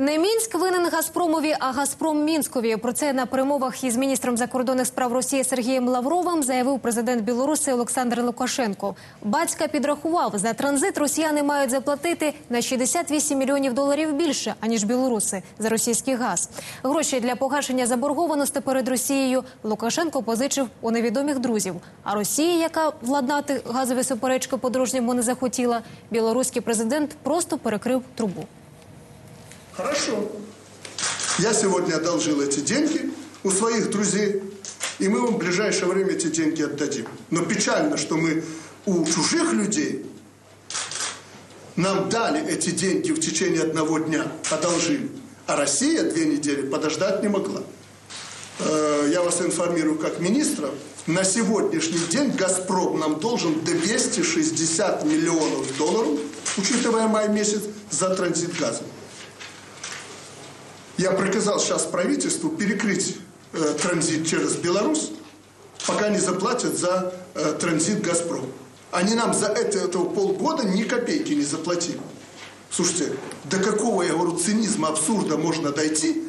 Не Мінськ винен Газпромові, а Газпром Мінськові. Про це на перемовах із міністром закордонних справ Росії Сергієм Лавровим заявив президент Білорусі Олександр Лукашенко. Батька підрахував, за транзит росіяни мають заплатити на 68 мільйонів доларів більше аніж білоруси за російський газ. Гроші для погашення заборгованості перед Росією Лукашенко позичив у невідомих друзів. А Росія, яка владнати газові суперечки по-дружньому не захотіла, білоруський президент просто перекрив трубу. Хорошо. Я сегодня одолжил эти деньги у своих друзей, и мы вам в ближайшее время эти деньги отдадим. Но печально, что мы у чужих людей нам дали эти деньги в течение одного дня, одолжили, а Россия две недели подождать не могла. Э, Я вас информирую как министра, на сегодняшний день «Газпром» нам должен 260 миллионов долларов, учитывая май месяц, за транзит газа. Я приказал сейчас правительству перекрыть э, транзит через Беларусь, пока не заплатят за э, транзит «Газпром». Они нам за это, этого полгода ни копейки не заплатили. Слушайте, до какого, я говорю, цинизма, абсурда можно дойти,